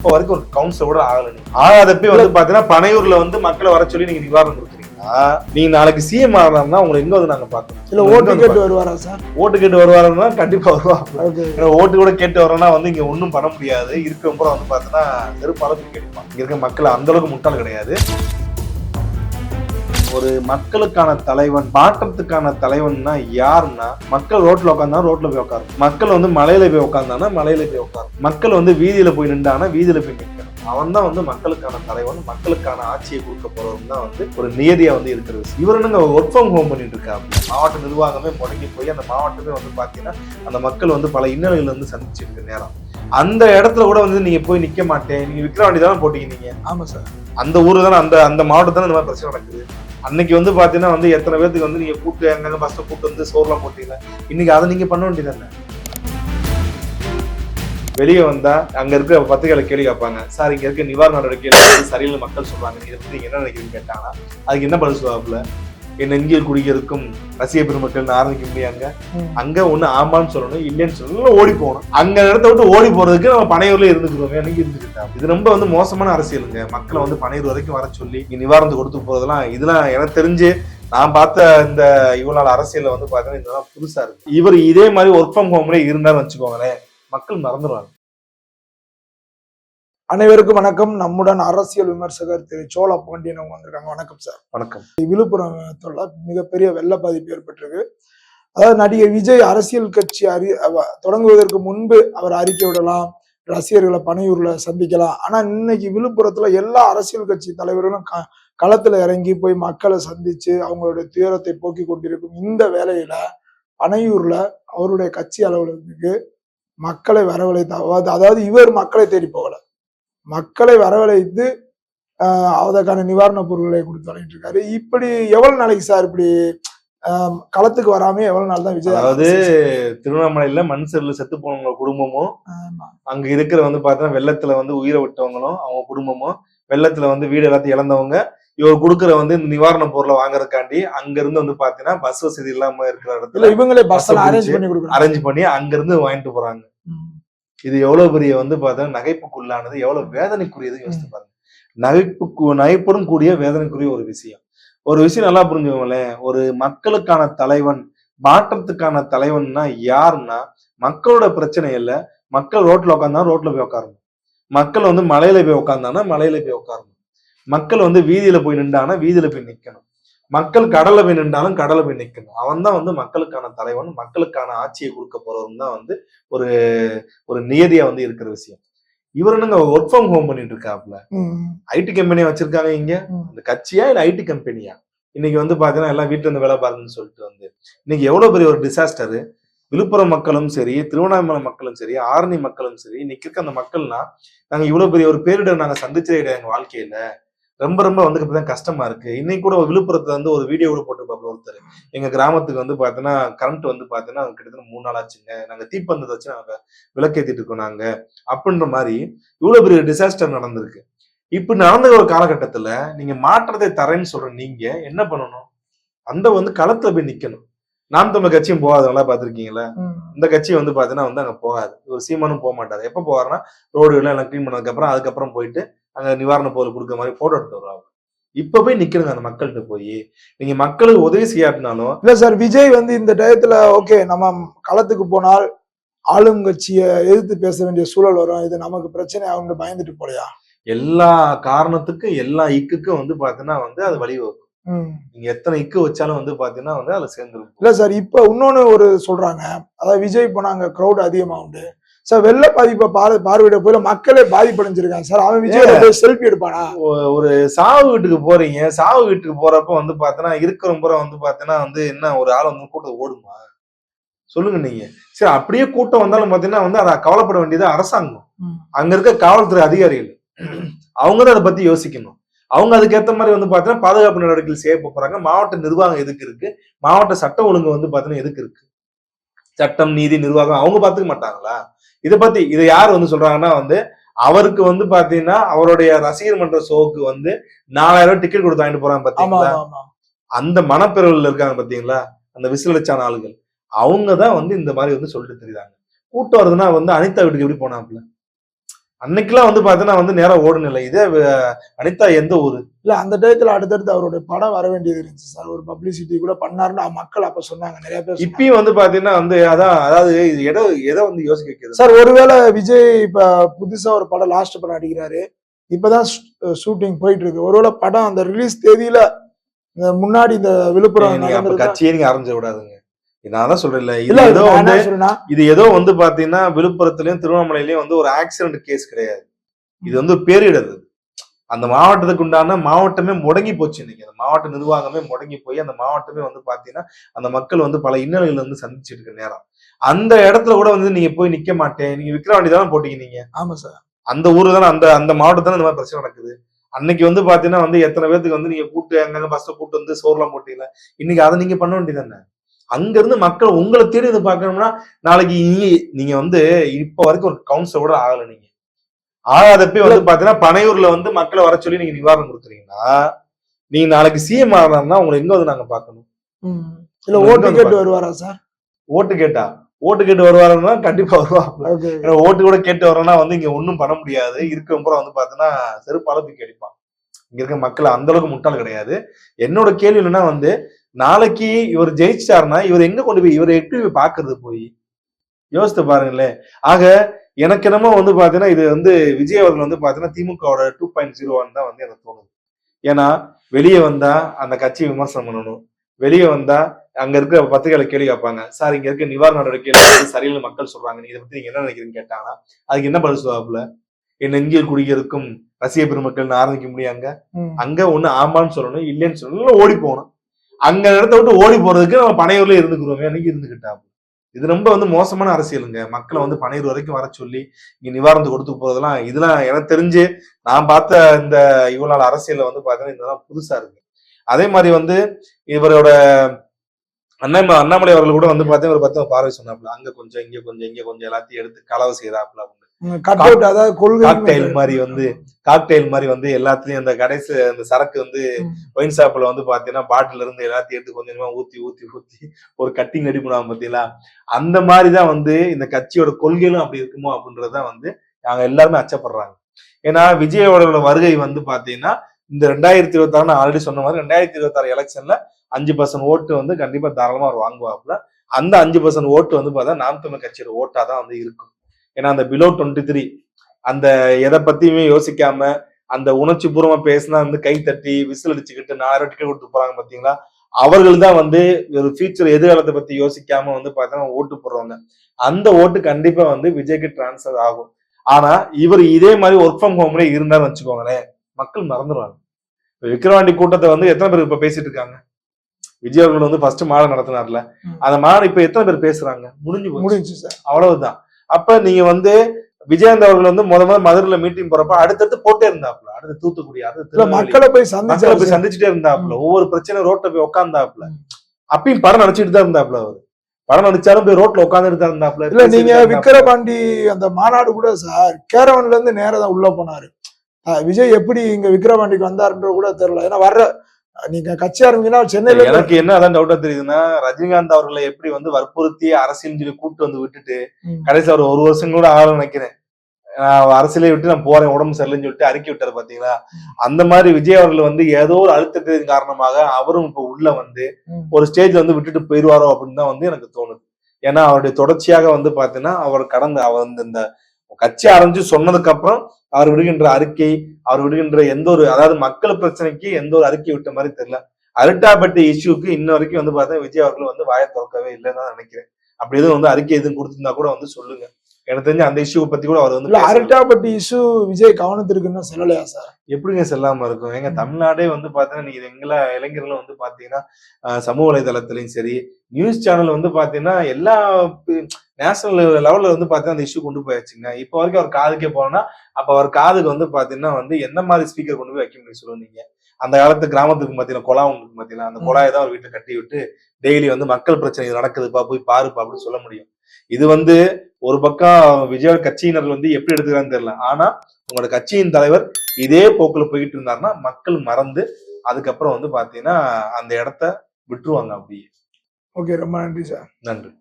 இப்போ வரைக்கும் ஒரு கவுன்சிலர் கூட ஆகல நீங்க. ஆகாதப்பே வந்து பாத்தீங்கன்னா பனையூர்ல வந்து மக்களை வர சொல்லி நீங்க நிவாரணம் கொடுக்குறீங்கன்னா நீங்க நாளைக்கு சிஎம் ஆகலாம்னா உங்களை எங்க வந்து நாங்க பாக்கணும் இல்ல ஓட்டு கேட்டு வருவாரா சார்? ஓட்டு கேட்டு வருவாருன்னா கண்டிப்பா வருவாங்க. ஓட்டு கூட கேட்டு வரோம்னா வந்து இங்க ஒண்ணும் பண்ண முடியாது. இருக்கிற பூரா வந்து பாத்தீங்கன்னா செருப்பாலும் கிடைப்பான் இங்க இருக்க மக்கள் அந்த அளவுக்கு முட்டாள் கிடையாது. ஒரு மக்களுக்கான தலைவன் மாற்றத்துக்கான தலைவன்னா யாருன்னா மக்கள் ரோட்ல உட்காந்தா ரோட்ல போய் உட்காரு மக்கள் வந்து மலையில போய் உட்காந்தானா மலையில போய் உட்காரு மக்கள் வந்து வீதியில போய் நின்றானா வீதியில போய் நிற்கணும். அவன் தான் வந்து மக்களுக்கான தலைவன் மக்களுக்கான ஆட்சியை கொடுக்க போறவன் தான் வந்து ஒரு நியதியா வந்து இருக்கிறது. இவர் என்னங்க ஒர்க் ஃப்ரம் ஹோம் பண்ணிட்டு இருக்காங்க மாவட்ட நிர்வாகமே முடங்கி போய் அந்த மாவட்டமே வந்து பாத்தீங்கன்னா அந்த மக்கள் வந்து பல இன்னல்கள் வந்து சந்திச்சிருக்க நேரம். அந்த இடத்துல கூட வந்து நீங்க போய் நிக்க மாட்டேன். நீங்க விக்ரவாண்டி தானே போட்டீங்க நீங்க ஆமா சார். அந்த ஊரு தானே அந்த அந்த மாவட்டத்தில் இந்த மாதிரி பிரச்சனை நடக்குது. அன்னைக்கு வந்து பாத்தீங்கன்னா வந்து எத்தனை பேத்துக்கு வந்து நீங்க கூட்டு அங்கங்க பஸ்ல கூட்டு வந்து சோர்லாம் போட்டீங்க. இன்னைக்கு அதை நீங்க பண்ண வேண்டியது வெளியே வந்தா அங்க இருக்க பத்திரிகையில கேள்வி கேட்பாங்க. சார் இங்க இருக்க நிவாரண நடவடிக்கைகள் வந்து சரியில்லை மக்கள் சொல்றாங்க. இதை பத்தி நீங்க என்ன நினைக்கிறீங்க கேட்டாங்கன்னா அதுக்கு என்ன பதில் சொல்லுவாப்புல? என் நெஞ்சில் குடியிருக்கும் ரசிக பெருமக்கள் ஆரம்பிக்க முடியாங்க. அங்க ஒண்ணு ஆமான்னு சொல்லணும் இல்லைன்னு சொல்லணும் ஓடி போகணும். அங்க இடத்த விட்டு ஓடி போறதுக்கு நம்ம பனையூர்ல இருந்துக்கிறோம் எனக்கு இருந்துக்கிட்டா. இது ரொம்ப வந்து மோசமான அரசியலுங்க. மக்களை வந்து பனையூர் வரைக்கும் வர சொல்லி நிவாரணத்தை கொடுத்து போறதெல்லாம் இதெல்லாம் எனக்கு தெரிஞ்சு நான் பார்த்த இந்த இவ்வளவு நாள் அரசியல்ல வந்து பாத்தீங்கன்னா இதெல்லாம் புதுசா இருக்கு. இவர் இதே மாதிரி ஒர்க் ஃப்ரம் ஹோம்ல இருந்தாருன்னு வச்சுக்கோங்களேன் மக்கள் மறந்துடுவாங்க அனைவருக்கும் வணக்கம். நம்முடன் அரசியல் விமர்சகர் திரு சோழ பாண்டியன் அவங்க வந்திருக்காங்க. வணக்கம் சார் வணக்கம். விழுப்புரத்துல மிகப்பெரிய வெள்ள பாதிப்பு ஏற்பட்டிருக்கு. அதாவது நடிகர் விஜய் அரசியல் கட்சி அறி அவ- தொடங்குவதற்கு முன்பு அவர் அறிக்கை விடலாம் ரசிகர்களை பனையூர்ல சந்திக்கலாம். ஆனா இன்னைக்கு விழுப்புரத்துல எல்லா அரசியல் கட்சி தலைவர்களும் க களத்துல இறங்கி போய் மக்களை சந்திச்சு அவங்களுடைய துயரத்தை போக்கி கொண்டிருக்கும் இந்த வேலையில பனையூர்ல அவருடைய கட்சி அலுவலகத்துக்கு மக்களை வரவழைத்து அதாவது இவர் மக்களை தேடி போகல. மக்களை வரவழைத்து அதற்கான நிவாரணப் பொருட்களை கொடுத்து வழங்கிட்டு இருக்காரு இப்படி எவ்வளவு நாளைக்கு சார் இப்படி களத்துக்கு வராம எவ்வளவு நாள் தான் விஜய் அதாவது திருவண்ணாமலையில மண் சரில செத்து போனவங்க குடும்பமும். அங்க இருக்கிற வந்து பாத்தீங்கன்னா வெள்ளத்துல வந்து உயிரை விட்டவங்களும் அவங்க குடும்பமும் வெள்ளத்துல வந்து வீடு எல்லாத்தையும் இழந்தவங்க இவர் கொடுக்குற வந்து இந்த நிவாரண பொருளை வாங்குறதுக்காண்டி அங்க இருந்து வந்து பாத்தீங்கன்னா பஸ் வசதி இல்லாம இருக்கிற இடத்துல இவங்களே பஸ் அரேஞ்ச் பண்ணி அரேஞ்ச் பண்ணி அங்க இருந்து வாங்கிட்டு போறாங்க. இது எவ்வளவு பெரிய வந்து பாத்தீங்கன்னா நகைப்புக்குள்ளானது எவ்வளவு வேதனைக்குரியது யோசித்து பாருங்க. நகைப்புக்கு நகைப்புடன் கூடிய வேதனைக்குரிய ஒரு விஷயம். ஒரு விஷயம் நல்லா புரிஞ்சுக்கோங்களேன். ஒரு மக்களுக்கான தலைவன் மாற்றத்துக்கான தலைவன்னா யாருன்னா மக்களோட பிரச்சனை இல்ல. மக்கள் ரோட்ல உட்காந்தா ரோட்ல போய் உட்காரணும் மக்கள் வந்து மலையில போய் உட்காந்தானா மலையில போய் உட்காரணும் மக்கள் வந்து வீதியில போய் நின்றானா வீதியில போய் நிக்கணும். மக்கள் கடல்ல போய் நின்றாலும் கடல்ல போய் நிக்கணும் அவன் தான் வந்து மக்களுக்கான தலைவன் மக்களுக்கான ஆட்சியை கொடுக்க போறவன் தான் வந்து ஒரு ஒரு நியதியா வந்து இருக்கிற விஷயம். இவர் என்னங்க ஒர்க் ஃப்ரம் ஹோம் பண்ணிட்டு இருக்காப்ல. ஐடி கம்பெனியா வச்சிருக்காங்க இங்க? ம். இந்த கட்சியா இல்ல ஐடி கம்பெனியா இன்னைக்கு வந்து பாத்தீங்கன்னா எல்லாம் வீட்டுல இருந்து வேலை பாருங்கன்னு சொல்லிட்டு வந்து இன்னைக்கு எவ்வளவு பெரிய ஒரு டிசாஸ்டர் விழுப்புரம் மக்களும் சரி திருவண்ணாமலை மக்களும் சரி ஆரணி மக்களும் சரி இன்னைக்கு இருக்க அந்த மக்கள்னா நாங்க இவ்வளவு பெரிய ஒரு பேரிடர் நாங்க சந்திச்சதே கிடையாது எங்க வாழ்க்கையில. ரொம்ப ரொம்ப வந்து இப்பதான் கஷ்டமா இருக்கு. இன்னைக்கு கூட விழுப்புரத்துல வந்து ஒரு வீடியோ கூட போட்டிருப்பாப்ல ஒருத்தர். எங்க கிராமத்துக்கு வந்து பாத்தீங்கன்னா கரண்ட் வந்து பாத்தீங்கன்னா கிட்டத்தட்ட மூணு நாள் ஆச்சுங்க. நாங்க தீப்பந்தத்தை வச்சு நாங்க விளக்கேத்திட்டு இருக்கோம் நாங்க. அப்படின்ற மாதிரி இவ்வளவு பெரிய டிசாஸ்டர் நடந்திருக்கு. இப்ப நடந்த ஒரு காலகட்டத்துல நீங்க மாற்றத்தை தரேன்னு சொல்ற நீங்க என்ன பண்ணணும்? அந்த வந்து களத்துல போய் நிக்கணும். நாம் தமிழ் கட்சியும் போகாது. நல்லா பாத்திருக்கீங்களா. இந்த கட்சி வந்து பாத்தீங்கன்னா வந்து அங்க போகாது. ஒரு சீமானும் போக மாட்டாரு. எப்ப போவாருன்னா ரோடு எல்லாம் க்ளீன் பண்ணதுக்கு அப்புறம் அதுக்கப்புறம் போயிட்டு அங்க நிவாரண பொருள் கொடுக்குற மாதிரி போட்டோ எடுத்து வருவாங்க இப்ப போய் நிக்கணுங்க அந்த மக்கள்கிட்ட போய் நீங்க மக்களுக்கு உதவி செய்யாட்டினாலும் இல்ல சார் விஜய் வந்து இந்த டயத்துல ஓகே நம்ம களத்துக்கு போனால் ஆளுங்கட்சியை எதிர்த்து பேச வேண்டிய சூழல் வரும். இது நமக்கு பிரச்சனை ஆகும்னு பயந்துட்டு போலையா? எல்லா காரணத்துக்கும் எல்லா இக்குக்கும் வந்து பாத்தீங்கன்னா வந்து அது வழிவகுக்கும். நீங்க எத்தனை இக்கு வச்சாலும் வந்து பாத்தீங்கன்னா வந்து அதுல சேர்ந்துரும். இல்ல சார் இப்ப இன்னொன்னு ஒரு சொல்றாங்க. அதாவது விஜய் போனாங்க க்ரௌட் அதிகமா உண்டு சார் வெள்ள பாதிப்பை பார் பார்வையிட போயில மக்களே பாதிப்படைஞ்சிருக்காங்க. சார் அவன் விஜயோட போய் செல்ஃபி எடுப்பானா? ஒரு சாவு வீட்டுக்கு போறீங்க. சாவு வீட்டுக்கு போறப்ப வந்து பாத்தீங்கன்னா இருக்கிற முறை வந்து பாத்தீங்கன்னா வந்து என்ன ஒரு ஆள் வந்து கூட்டம் ஓடுமா? சொல்லுங்க நீங்க. சரி அப்படியே கூட்டம் வந்தாலும் பாத்தீங்கன்னா வந்து அதை கவலைப்பட வேண்டியது அரசாங்கம். அங்க இருக்க காவல்துறை அதிகாரிகள். அவங்க தான் அதை பத்தி யோசிக்கணும். அவங்க அதுக்கேத்த மாதிரி வந்து பாத்தீங்கன்னா பாதுகாப்பு நடவடிக்கைகள் செய்ய போறாங்க. மாவட்ட நிர்வாகம் எதுக்கு இருக்கு? மாவட்ட சட்ட ஒழுங்கு வந்து பாத்தீங்கன்னா எதுக்கு இருக்கு? சட்டம் நீதி நிர்வாகம் அவங்க பாத்துக்க மாட்டாங்களா? இதை பத்தி இதை யார் வந்து சொல்றாங்கன்னா வந்து அவருக்கு வந்து பாத்தீங்கன்னா அவருடைய ரசிகர் மன்ற ஷோவுக்கு வந்து நாலாயிரம் ரூபாய் டிக்கெட் கொடுத்து வாங்கிட்டு போறாங்க பாத்தீங்களா? அந்த மனப்பிறவில் இருக்காங்க பாத்தீங்களா? அந்த விசிலடிச்சான ஆளுகள். அவங்க தான் வந்து இந்த மாதிரி வந்து சொல்லிட்டு தெரியுறாங்க. கூட்டம் வருதுன்னா வந்து அனிதா வீட்டுக்கு எப்படி போனாப்ல அன்னைக்கெல்லாம் வந்து பாத்தீங்கன்னா வந்து நேரம் ஓடுனில்லை இதே அனிதா எந்த ஊரு? இல்ல அந்த டயத்துல அடுத்தடுத்து அவருடைய படம் வர வேண்டியது இருந்துச்சு சார். ஒரு பப்ளிசிட்டி கூட பண்ணாருன்னு மக்கள் அப்ப சொன்னாங்க. நிறைய பேர். இப்பயும் வந்து பாத்தீங்கன்னா வந்து அதான் அதாவது இது எதை எதை வந்து யோசிக்க வைக்கிறது? சார் ஒருவேளை விஜய் இப்ப புதுசா ஒரு படம் லாஸ்ட் படம் அடிக்கிறாரு இப்பதான் ஷூட்டிங் போயிட்டு இருக்கு ஒருவேளை படம் அந்த ரிலீஸ் தேதியில முன்னாடி இந்த விழுப்புரம் கட்சியே நீங்க ஆரம்பிச்ச விடாதுங்க. நான் தான் சொல்றேன் இது ஏதோ வந்து இது ஏதோ வந்து பாத்தீங்கன்னா விழுப்புரத்துலயும் திருவண்ணாமலையிலயும் வந்து ஒரு ஆக்சிடென்ட் கேஸ் கிடையாது. இது வந்து பேரிடர். அந்த மாவட்டத்துக்கு உண்டான மாவட்டமே முடங்கி போச்சு இன்னைக்கு. அந்த மாவட்ட நிர்வாகமே முடங்கி போய் அந்த மாவட்டமே வந்து பாத்தீங்கன்னா அந்த மக்கள் வந்து பல இன்னல்கள் வந்து சந்திச்சிட்டு இருக்க நேரம். அந்த இடத்துல கூட வந்து நீங்க போய் நிக்க மாட்டேன். நீங்க விக்கிரவாண்டி தானே போட்டீங்க நீங்க ஆமா சார். அந்த ஊரு தானே அந்த அந்த மாவட்டத்துல இந்த மாதிரி பிரச்சனை நடக்குது. அன்னைக்கு வந்து பாத்தீங்கன்னா வந்து எத்தனை பேத்துக்கு வந்து நீங்க கூட்டு அங்கங்க பஸ்ல கூட்டு வந்து சோர்லாம் போட்டீங்க இன்னைக்கு அதை நீங்க பண்ண வேண்டியதானே அங்க இருந்து மக்கள் உங்களை தேடி இது பார்க்கணும்னா நாளைக்கு நீங்க நீங்க வந்து இப்ப வரைக்கும் ஒரு கவுன்சிலர் கூட ஆகல நீங்க. ஆகாதப்ப வந்து பாத்தீங்கன்னா பனையூர்ல வந்து மக்களை வர சொல்லி நீங்க நிவாரணம் கொடுக்குறீங்கன்னா நீங்க நாளைக்கு சிஎம் ஆகலாம்னா உங்களை எங்க வந்து நாங்க பார்க்கணும்? ம். இல்ல ஓட்டு கேட்டு. வருவாரா சார்? ஓட்டு கேட்டா? ஓட்டு கேட்டு வருவாருன்னா கண்டிப்பா வருவாங்க. ஓட்டு கூட கேட்டு வரோம்னா வந்து இங்க ஒண்ணும் பண்ண முடியாது. இருக்க பூரா வந்து பாத்தீங்கன்னா செருப்பால தூக்கி அடிப்பான் இங்க இருக்க மக்கள் அந்த அளவுக்கு முட்டாள் கிடையாது. என்னோட கேள்வி என்னன்னா வந்து நாளைக்கு இவர் ஜெயிச்சிட்டாருன்னா இவர் எங்க கொண்டு போய் இவர் எப்படி போய் பாக்குறது போய்? யோசித்து பாருங்களேன். ஆக எனக்கு என்னமோ வந்து பாத்தீங்கன்னா இது வந்து விஜய் அவர்கள் வந்து பாத்தீங்கன்னா திமுகவோட டூ பாயிண்ட் ஜீரோன்னு தான் வந்து எனக்கு தோணுது. ஏன்னா வெளியே வந்தா அந்த கட்சியை விமர்சனம் பண்ணணும். வெளியே வந்தா அங்க இருக்கிற பத்திரிகைகளை கேள்வி கேட்பாங்க. சார் இங்க இருக்க நிவாரண நடவடிக்கைகள் வந்து சரியில்லை மக்கள் சொல்றாங்க. நீங்க இதை பத்தி நீங்க என்ன நினைக்கிறீங்கன்னு கேட்டாங்கன்னா அதுக்கு என்ன பதில் சொல்லுவாப்புல? என் நெஞ்சில் குடியிருக்கும் ரசிக பெருமக்கள்னு ஆரம்பிக்க முடியாங்க. அங்க ஒண்ணு ஆமான்னு சொல்லணும் இல்லைன்னு சொல்லணும் ஓடி போகணும். அங்க இடத்த விட்டு ஓடி போறதுக்கு நம்ம பனையூர்ல இருந்துக்கிறோம் எனக்கு இருந்துகிட்டா. இது ரொம்ப வந்து மோசமான அரசியலுங்க. மக்களை வந்து பனையூர் வரைக்கும் வர சொல்லி இங்க நிவாரணத்தை கொடுத்து போறதெல்லாம் இதெல்லாம் எனக்கு தெரிஞ்சு நான் பார்த்த இந்த இவ்வளவு நாள் அரசியல வந்து பாத்தீங்கன்னா இதெல்லாம் புதுசா இருக்கு. அதே மாதிரி வந்து இவரோட அண்ணாமலை அண்ணாமலை அவர்கள் கூட வந்து பார்த்தீங்கன்னா ஒரு பத்து பார்வை சொன்னாப்புல. அங்க கொஞ்சம் இங்க கொஞ்சம் இங்க கொஞ்சம் எல்லாத்தையும் எடுத்து கலவை செய்யறாப்புல அதாவது காக்டைல் மாதிரி வந்து காக்டைல் மாதிரி வந்து எல்லாத்துலயும் அந்த கடைசி அந்த சரக்கு வந்து. ஒயின் ஷாப்ல வந்து பாத்தீங்கன்னா பாட்டில இருந்து எல்லாத்தையும் எடுத்து கொஞ்சம் கொஞ்சமா ஊத்தி ஊத்தி ஊத்தி ஒரு கட்டிங் ரெடி பண்ணுவாங்க பாத்தீங்களா? அந்த மாதிரிதான் வந்து இந்த கட்சியோட கொள்கைகளும் அப்படி இருக்குமோ அப்படின்றதுதான் வந்து நாங்க எல்லாருமே அச்சப்படுறாங்க. ஏன்னா விஜயோட வருகை வந்து பாத்தீங்கன்னா இந்த ரெண்டாயிரத்தி இருபத்தி ஆறு ஆல்ரெடி சொன்ன மாதிரி ரெண்டாயிரத்தி இருபத்தி ஆறு எலெக்ஷன்ல அஞ்சு பர்சன்ட் ஓட்டு வந்து கண்டிப்பா தாராளமா அவர் வாங்குவாப்புல. அந்த அஞ்சு பர்சன்ட் ஓட்டு வந்து பார்த்தா நாம் தமிழ் கட்சியோட ஓட்டா தான் வந்து இருக்கும். ஏன்னா அந்த பிலோ டுவெண்ட்டி த்ரீ அந்த எதை பத்தியுமே யோசிக்காம அந்த உணர்ச்சி பூர்வமா பேசினா வந்து கை தட்டி விசில் அடிச்சுக்கிட்டு நாலாயிரம் டிக்கெட் கொடுத்து போறாங்க பாத்தீங்களா? அவர்கள் தான் வந்து ஒரு ஃபியூச்சர் எதிர்காலத்தை பத்தி யோசிக்காம வந்து பார்த்தோன்னா ஓட்டு போடுறவங்க. அந்த ஓட்டு கண்டிப்பா வந்து விஜய்க்கு டிரான்ஸ்ஃபர் ஆகும். ஆனா இவர் இதே மாதிரி ஒர்க் ஃப்ரம் ஹோம்ல இருந்தான்னு வச்சுக்கோங்களேன் மக்கள் மறந்துடுவாங்க இப்ப விக்கிரவாண்டி கூட்டத்தை வந்து எத்தனை பேர் இப்ப பேசிட்டு இருக்காங்க? விஜய் அவர்கள் வந்து ஃபர்ஸ்ட் மாநாடு நடத்தினார்ல. அந்த மாநாடு இப்ப எத்தனை பேர் பேசுறாங்க? முடிஞ்சு முடிஞ்சு சார். அவ்வளவுதான். அப்ப நீங்க வந்து விஜயகாந்த் அவர்கள் வந்து முத முத மதுரையில மீட்டிங் போறப்ப அடுத்தடுத்து போட்டே இருந்தாப்புல. அடுத்து தூத்துக்குடி அடுத்து. மக்களை போய் மக்களை போய் சந்திச்சு சந்திச்சுட்டே இருந்தாப்புல. ஒவ்வொரு பிரச்சனை ரோட்ல போய் உட்கார்ந்தாப்புல ம். அப்பயும் படம் நடிச்சிட்டு தான் இருந்தாப்புல அவரு. படம் நடிச்சாலும் போய் ரோட்ல உட்காந்துட்டு தான் இருந்தாப்புல. இல்ல நீங்க. விக்கிரபாண்டி அந்த மாநாடு கூட சார் கேரவன்ல இருந்து நேரா தான் உள்ள போனாரு. விஜய் எப்படி இங்க விக்கிரபாண்டிக்கு வந்தாருன்ற கூட தெரியல. ஏன்னா வர்ற நீங்க கட்சி ஆரம்பிங்கன்னா சென்னையில எனக்கு என்ன அதான் டவுட்டா தெரியுதுன்னா ரஜினிகாந்த் அவர்களை எப்படி வந்து வற்புறுத்தி அரசியல் சொல்லி கூப்பிட்டு வந்து விட்டுட்டு. கடைசி அவர் ஒரு வருஷம் கூட ஆகணும்னு நினைக்கிறேன் நான் அரசியலை விட்டு நான் போறேன் உடம்பு சரியில்லைன்னு சொல்லிட்டு அறிக்கை விட்டாரு பாத்தீங்களா அந்த மாதிரி விஜய் அவர்கள் வந்து ஏதோ ஒரு அழுத்தத்தின் காரணமாக அவரும் இப்ப உள்ள வந்து. ஒரு ஸ்டேஜ் வந்து விட்டுட்டு போயிருவாரோ அப்படின்னு தான் வந்து எனக்கு தோணுது ஏன்னா அவருடைய தொடர்ச்சியாக வந்து பாத்தீங்கன்னா அவர் கடந்த அவர் இந்த கட்சி ஆரம்பிச்சு சொன்னதுக்கு அப்புறம் அவர் விடுகின்ற அறிக்கை அவர் விடுகின்ற எந்த ஒரு அதாவது மக்கள் பிரச்சனைக்கு எந்த ஒரு அறிக்கை விட்ட மாதிரி தெரியல அரிட்டாப்பட்டி இஷ்யூக்கு இன்ன வரைக்கும் வந்து பார்த்தா விஜய் அவர்கள் வந்து வாயை திறக்கவே இல்லைன்னு தான் நினைக்கிறேன் அப்படி எதுவும் வந்து அறிக்கை எதுவும் கொடுத்திருந்தா கூட வந்து சொல்லுங்க எனக்கு தெரிஞ்சு அந்த இஷ்யூ பத்தி கூட அவர் வந்து. அரட்டாப்பட்டி இஷ்யூ விஜய் கவனத்திற்குன்னு சொல்லலையா சார் எப்படிங்க செல்லாம இருக்கும் எங்க. தமிழ்நாடே வந்து பாத்தீங்கன்னா நீங்க எங்கள இளைஞர்களும் வந்து பாத்தீங்கன்னா சமூக வலைதளத்திலயும் சரி நியூஸ் சேனல் வந்து பாத்தீங்கன்னா எல்லா நேஷனல் லெவல்ல வந்து பாத்தீங்கன்னா அந்த இஷ்யூ கொண்டு போயாச்சுங்க. இப்போ வரைக்கும் அவர் காதுக்கே போனோம்னா அப்ப அவர் காதுக்கு வந்து பாத்தீங்கன்னா வந்து என்ன மாதிரி ஸ்பீக்கர் கொண்டு போய் வைக்க முடியும் சொல்லுங்க நீங்க? அந்த காலத்து கிராமத்துக்கு பாத்தீங்கன்னா குழா உங்களுக்கு பாத்தீங்கன்னா அந்த. குழாயை தான் அவர் வீட்டை கட்டி விட்டு டெய்லி வந்து மக்கள் பிரச்சனை நடக்குதுப்பா போய் பாருப்பா அப்படின்னு சொல்ல முடியும். இது வந்து ஒரு பக்கம் விஜய் கட்சியினர் வந்து எப்படி எடுத்துக்கிறான்னு தெரியல. ஆனா உங்களோட கட்சியின் தலைவர் இதே போக்குல போயிட்டு இருந்தாருன்னா மக்கள் மறந்து அதுக்கப்புறம் வந்து பாத்தீங்கன்னா அந்த இடத்த விட்டுருவாங்க அப்படியே. ஓகே ரொம்ப நன்றி சார். நன்றி.